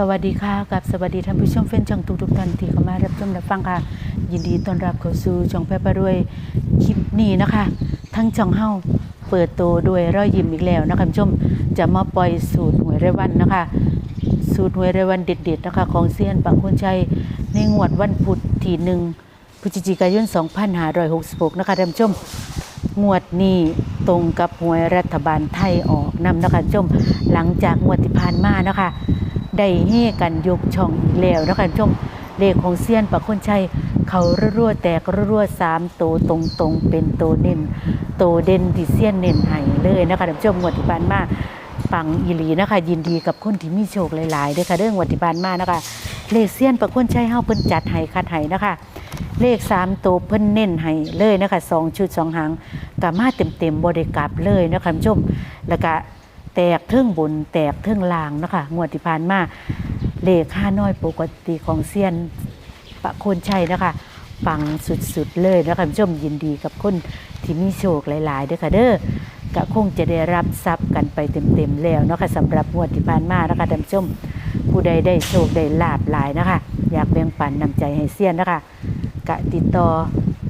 สวัสดีค่ะกับสวัสดีท่านผู้ชมแฟนช่องทุกทุกท่านที่เข้ามารับชมรับฟังค่ะ ยินดีต้อนรับเข้าสู่ช่องแพร่ประรวยคลิปนี้นะคะ ทั้งช่องเฮาเปิดตัวด้วยรอยยิ้มอีกแล้วนะคะผู้ชมจะมาปล่อยสูตรหวยรายวันนะคะ สูตรหวยรายวันเด็ดๆนะคะ ของเซียนปังคนชัยในงวดวันพุธที่หนึ่งพฤศจิกายน 2566 นะคะท่านผู้ชมงวดนี้ตรงกับหวยรัฐบาลไทยออกนำนะคะท่านผู้ชมหลังจากงวดที่ผ่านมานะคะ ได้เฮกันยกช่องอีกแล้วนะคะท่านผู้ชมเลขของเซียนปักคนชัยเขารั่วแตกรั่วสามโตวตรงๆเป็นโตวเน้นโตวเด่นที่เซียนเน้นให้เลยนะคะท่านผู้ชมงวดที่ผ่านมาปังอีหลีนะคะ ยินดีกับคนที่มีโชคหลายๆด้อค่ะเรื่องวดที่ผ่านมานะคะ เลขเซียนปักคนชัยเฮาเพิ่นจัดให้คัดให้นะคะ เลขสามตัวเพิ่นเน้นให้เลยนะคะสองชุดสองหางกามาเต็มเต็มๆบริกลับเลยนะคะท่านผู้ชมแล้วก็ แตกเทิงบนแตกเทิงล่างนะคะงวดที่ผ่านมาเลขห้าน้อยปกติของเซียนปะโคนชัยนะคะปังสุดๆเลยนะคะท่านผู้ชมยินดีกับคนที่มีโชคหลายๆด้อค่ะเด้อก็คงจะได้รับทรัพย์กันไปเต็มๆแล้วนะคะสำหรับงวดที่ผ่านมานะคะท่านผู้ชมผู้ใดได้โชคได้ลาบหลายนะคะ อยากแบ่งปันนำใจให้เซียนนะคะกะติดต่อ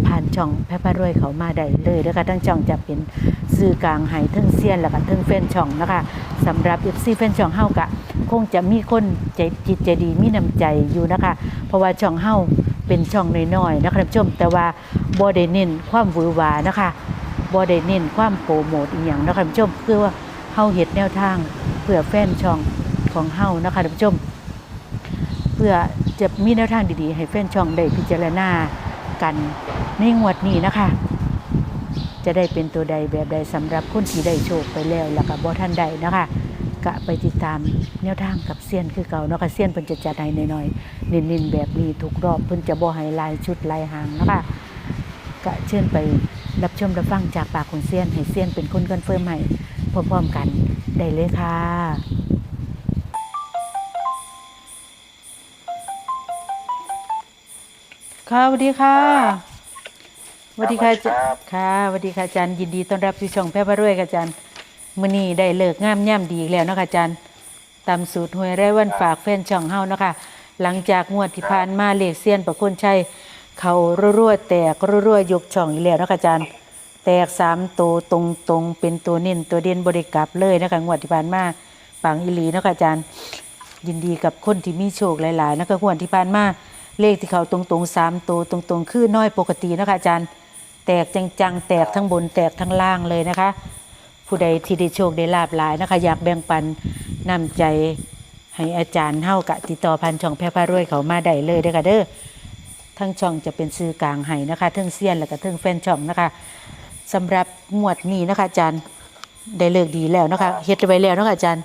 ผ่านช่องแพร่พารวยเขามาได้เลยนะคะทั้งช่องจะเป็นสื่อกลางให้ทั้งเซียนแล้วก็ทั้งแฟนช่องนะคะสำหรับเอฟซีแฟนช่องเฮากะ คงจะมีคนใจจิตใจดีมีน้ำใจอยู่นะคะ เพราะว่าช่องเฮาเป็นช่องน้อยๆนะคะท่านผู้ชมแต่ว่าบ่ได้เน้นความหวือหวานะคะบ่ได้เน้นความโปรโมทอีหยังนะคะท่านผู้ชมเพื่อว่าเฮาเฮ็ดแนวทางเพื่อแฟนช่องของเฮานะคะท่านผู้ชม เพื่อจะมีแนวทางดีๆ ให้แฟนช่องได้พิจารณา กันในงวดนี้นะคะ จะได้เป็นตัวใดแบบใดสำหรับคนที่ได้โชคไปแล้วแล้วก็บ่ท่านใดนะคะกะไปติดตามแนวทางกับเซียนคือเก่าเนาะค่ะเซียนเพิ่นจะจัดให้หน่อยๆเน้นๆแบบนี้ทุกรอบเพิ่นจะบ่ให้ลายชุดลายหางนะคะกะเชิญไปรับชมรับฟังจากปากของเซียนให้เซียนเป็นคนคอนเฟิร์มให้พร้อมๆกันได้เลยค่ะ ค่ะสวัสดีค่ะสวัสดีค่ะอาจารย์ค่ะสวัสดีค่ะอาจารย์ยินดีต้อนรับสู่ช่องแพร่พระรวยค่ะอาจารย์มื้อนี้ได้เลิกงามย่ำดีอีกแล้วเนาะคะอาจารย์ตามสูตรหวยไร่วันฝากแฟนช่องเฮาเนาะคะหลังจากงวดที่ผ่านมาเลขเซียนประคนชัยเขารั่วๆแตกรั่วๆยกช่องอีกแล้วเนาะคะอาจารย์ แตกสามตัวตรงๆเป็นตัวเน้นตัวเด่นบริกลับเลยนะคะงวดที่ผ่านมาปังอีหลีเนาะคะอาจารย์ ยินดีกับคนที่มีโชคหลายๆนะคะงวดที่ผ่านมา เลขที่เขาตรงๆสามตัวตรงๆ คือน้อยปกตินะคะอาจารย์ แตกจังๆ แตกทั้งบนแตกทั้งล่างเลยนะคะ ผู้ใดที่ได้โชคได้ลาบหลายนะคะ อยากแบ่งปันนำใจให้อาจารย์เฮากะติดต่อพันช่องแพร่พารวยเขามาได้เลยเด้อค่ะเด้อทั้งช่องจะเป็นซื้อกลางให้นะคะทั้งเซียนแล้วก็ทั้งแฟนช่องนะคะสำหรับงวดนี้นะคะอาจารย์ได้เลิกดีแล้วนะคะเฮ็ดไว้แล้วเนาะคะอาจารย์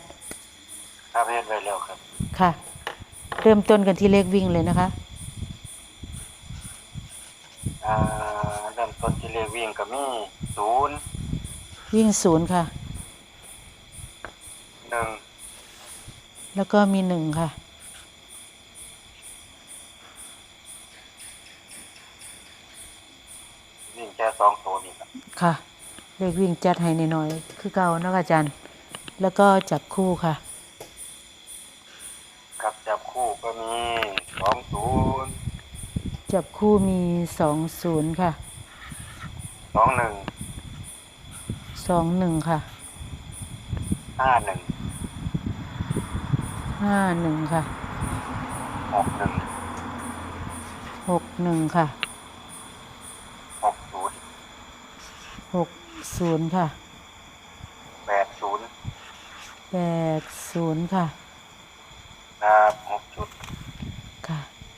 ครับเฮ็ดไว้แล้วครับ ค่ะ เริ่มต้นกันที่เลขวิ่งเลยนะคะ อ่าเริ่มต้นที่เลขวิ่งก็มีศูนย์วิ่งศูนย์ค่ะ หนึ่งแล้วก็มีหนึ่งค่ะ วิ่งแค่สองตัวนี่ครับค่ะ เลขวิ่งจัดให้หน่อยๆคือเก่าเนาะค่ะอาจารย์ แล้วก็จับคู่ค่ะกับจับคู่ก็มีสองศูนย์ จับคู่มีสองศูนย์ค่ะสองหนึ่งสองหนึ่งค่ะห้าหนึ่งห้าหนึ่งค่ะหกหนึ่งหกหนึ่งค่ะหกศูนย์หกศูนย์ค่ะแปดศูนย์แปดศูนย์ค่ะนะครับหกชุดค่ะอา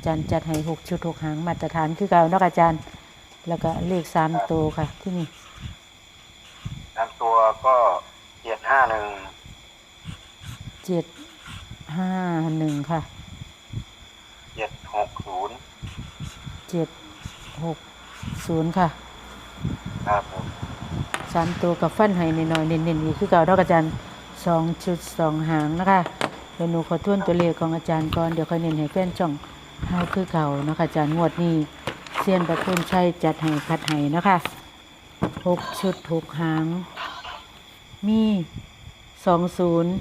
จารย์จัดให้หกชุดหกหางมาตรฐานคือเก่าเนาะค่ะอาจารย์ แล้วก็เลขสามตัวค่ะ ที่นี่ตามตัวก็เจ็ดห้าหนึ่งเจ็ดห้าหนึ่งค่ะเจ็ดหกศูนย์เจ็ดหกศูนย์ค่ะครับผมสามตัวกับฟันให้หน่อยๆเน้นๆอีกคือเก่าเท่ากับอาจารย์สองจุดสองหางนะคะเดี๋ยวหนูขอทวนตัวเลขของอาจารย์ก่อนเดี๋ยวค่อยเน้นให้แฟนจ่อง เฮาคือเก่านะคะอาจารย์งวดนี้เซียนประคุณชัยจัดให้คัดให้นะคะหกชุดหกหาง มีสองศูนย์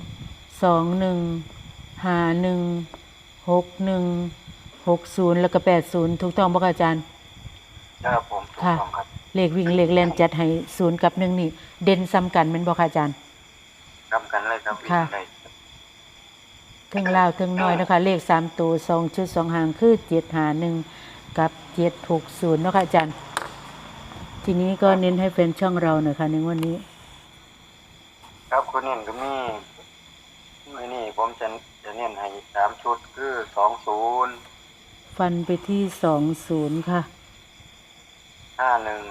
สองหนึ่งห้าหนึ่งหกหนึ่งหกศูนย์แล้วก็แปดศูนย์ถูกต้องบ่คะอาจารย์ครับผมถูกค่ะต้องครับเลขวิ่งเลขแล่นจัดให้ศูนย์กับหนึ่งนี่ เด่นซ้ำกันแม่นบ่คะอาจารย์ทำกันเลยครับวิ่ค่ะงเลย ถึงลาวถึงน้อยนะคะ เลขสามตัวสองชุดสองหางคือเจ็ดหาหนึ่งกับเจ็ดหกศูนย์เนาะคะอาจารย์ ทีนี้ก็เน้นให้เป็นช่องเราหน่อยค่ะในวันนี้ ครับคุณเน้นก็มีมื่อนี้ผมจะจะเน้นให้สามชุดคือสองศูนย์ฟันไปที่สองศูนย์ค่ะห้าหนึ่ง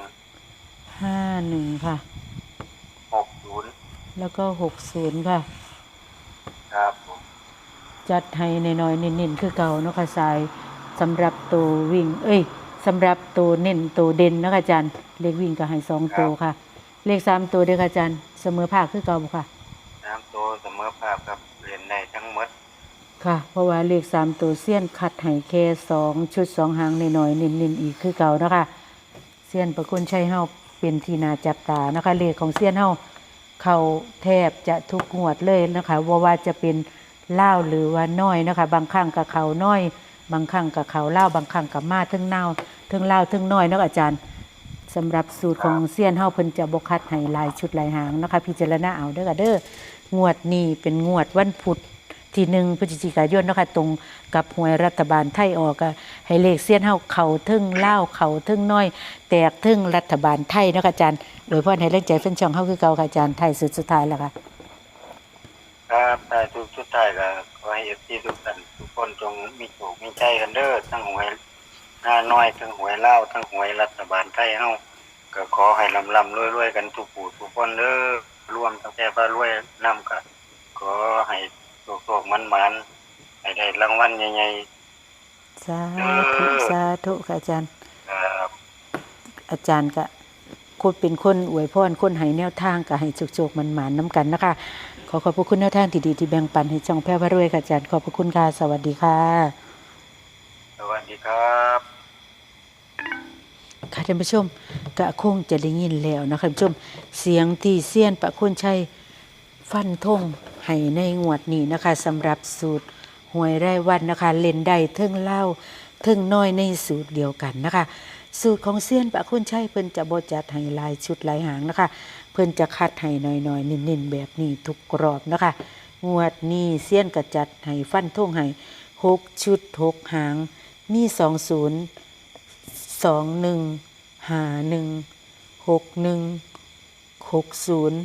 ห้าหนึ่งค่ะหกศูนย์แล้วก็หกศูนย์ค่ะ ครับผม จัดให้ในน้อยๆเน้นๆคือเก่าเนาะค่ะสายสำหรับตัววิ่ง เอ้ยสำหรับตัวเน้นตัวเด่นเนาะคะอาจารย์เลขวิ่งก็ให้สองตัวค่ะ เลขสามตัวเด้อค่ะอาจารย์เสมอภาคคือเก่าบ่ค่ะน้ำตัวเสมอภาพครับเรียนได้ทั้งหมดค่ะ เพราะว่าเลขสามตัวเสี้ยนคัดให้แค่สองชุดสองหางในน้อยๆเน้นๆอีกคือเก่านะคะเสี้ยนประคุณชัยเฮาเป็นที่นาจับตานะคะเลขของเสี้ยนเฮา เขาแทบจะทุกงวดเลยนะคะว่าว่าจะเป็น เล่าหรือว่าน้อยนะคะบางครั้งกับเขาน้อย บางครั้งกับเขาเล่าบางครั้งกับมาทึงเน่าทึงเล่าทึงน้อยนะอาจารย์สำหรับสูตรของเสี้ยนเฮาเพิ่นจะบกคัดให้ลายชุดลายหางนะคะ พิจารณาเอาเด้อเด้องวดนี้เป็นงวดวันพุธที่หนึ่งพฤศจิกายนนะคะตรงกับหวยรัฐบาลไทยออกอะให้เลขเสี้ยนเฮาเข่าทึ่งเล่าเข่าทึ่งน้อย แตกทึ่งรัฐบาลไทยนะคะอาจารย์โดยเพ่อให้เล่นใจเฟ้นช่องเฮาคือเก่าค่ะอาจารย์ไทยสุดสุดท้ายแล้วค่ะ ครับแต่ทุกชุดท้ายก็ขอให้เอฟซีทุกท่านทุกคนจงมีโชคมีใจกันเด้อทั้งหวยหน้าน้อยทั้งหวยเล่าวทั้งหวยรัฐบาลไทยเฮาก็ขอให้ลำลำรวยรวยๆกันทุกผู้ทุกคนเด้อรวมตั้งแต่พระรวยนำกันขอให้โชคโชคมันมันๆให้ได้รางวัลใหญ่สาธุสาธุค่ะอาจารย์ ๆครับอาจารย์ก็คนเป็นคนอวยพรคนให้แนวทางก็ให้โชคๆมันหมานน้ำกันนะคะ ขอขอบพระคุณแนวทางที่ดีที่แบ่งปันให้ช่องแพร่พระรวยค่ะอาจารย์ขอบพระคุณค่ะสวัสดีค่ะสวัสดีครับค่ะท่านผู้ชมกะคงจะได้ยินแล้วนะคะท่านผู้ชมเสียงที่เซียนประคุณชัยฟันธงให้ในงวดนี้นะคะสำหรับสูตรหวยไร่วันนะคะ เล่นได้เทิงเล่าเทิงน้อยในสูตรเดียวกันนะคะ สูตรของเซียนปะคุณชัยเพิ่นจะบจัดให้ลายชุดลายหางนะคะ เพิ่นจะคัดให้น้อยๆเน้นๆ แบบนี้ทุกกรอบนะคะ งวดนี้เซียนก็จัดให้ฟันธงให้หกชุดหกหาง มีสองศูนย์สองหนึ่งหาหนึ่งหกหนึ่งหกศูนย์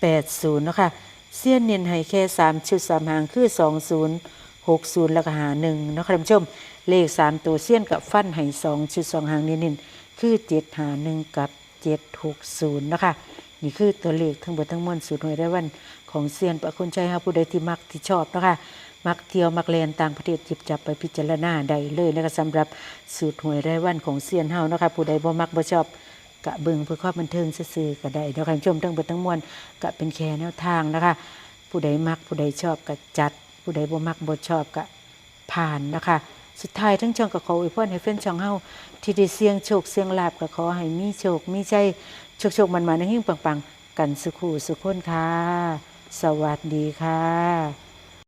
แปดศูนย์นะคะเสี้ยนเนียนให้แค่สามชุดสามหางคือสองศูนย์ หกศูนย์แล้วก็หาหนึ่งนะคะท่านผู้ชม เลขสามตัวเสี้ยนกับฟันให้สองชุดสองหางเน้นๆคือเจ็ดหาหนึ่งกับเจ็ดหกศูนย์นะคะ นี่คือตัวเลขทั้งหมดทั้งมวลสูตรหน่วยได้วันของเซียนประคุณใจฮะผู้ใดที่มักที่ชอบนะคะมักเที่ยวมักเรียนต่างประเทศจิบจับไปพิจารณาได้เลยนะคะสำหรับสูตรหวยรายวันของเซียนเฮานะคะผู้ใดบ่มักบ่ชอบกะเบิงเพื่อความบันเทิงซื่อๆก็ได้นะคะท่านผู้ชมทั้งเบิดทั้งมวลก็เป็นแค่แนวทางนะคะ ผู้ใดมักผู้ใดชอบก็จัด ผู้ใดบ่มักบ่ชอบก็ผ่านนะคะ สุดท้ายทั้งช่องก็ขออวยพรให้แฟนช่องเฮาที่ได้เสียงโชคเสียงลาบก็ขอให้มีโชคมีใจโชคๆมันๆในหิ้งปังๆ กันสุขูสุขคนค่ะ สวัสดีค่ะ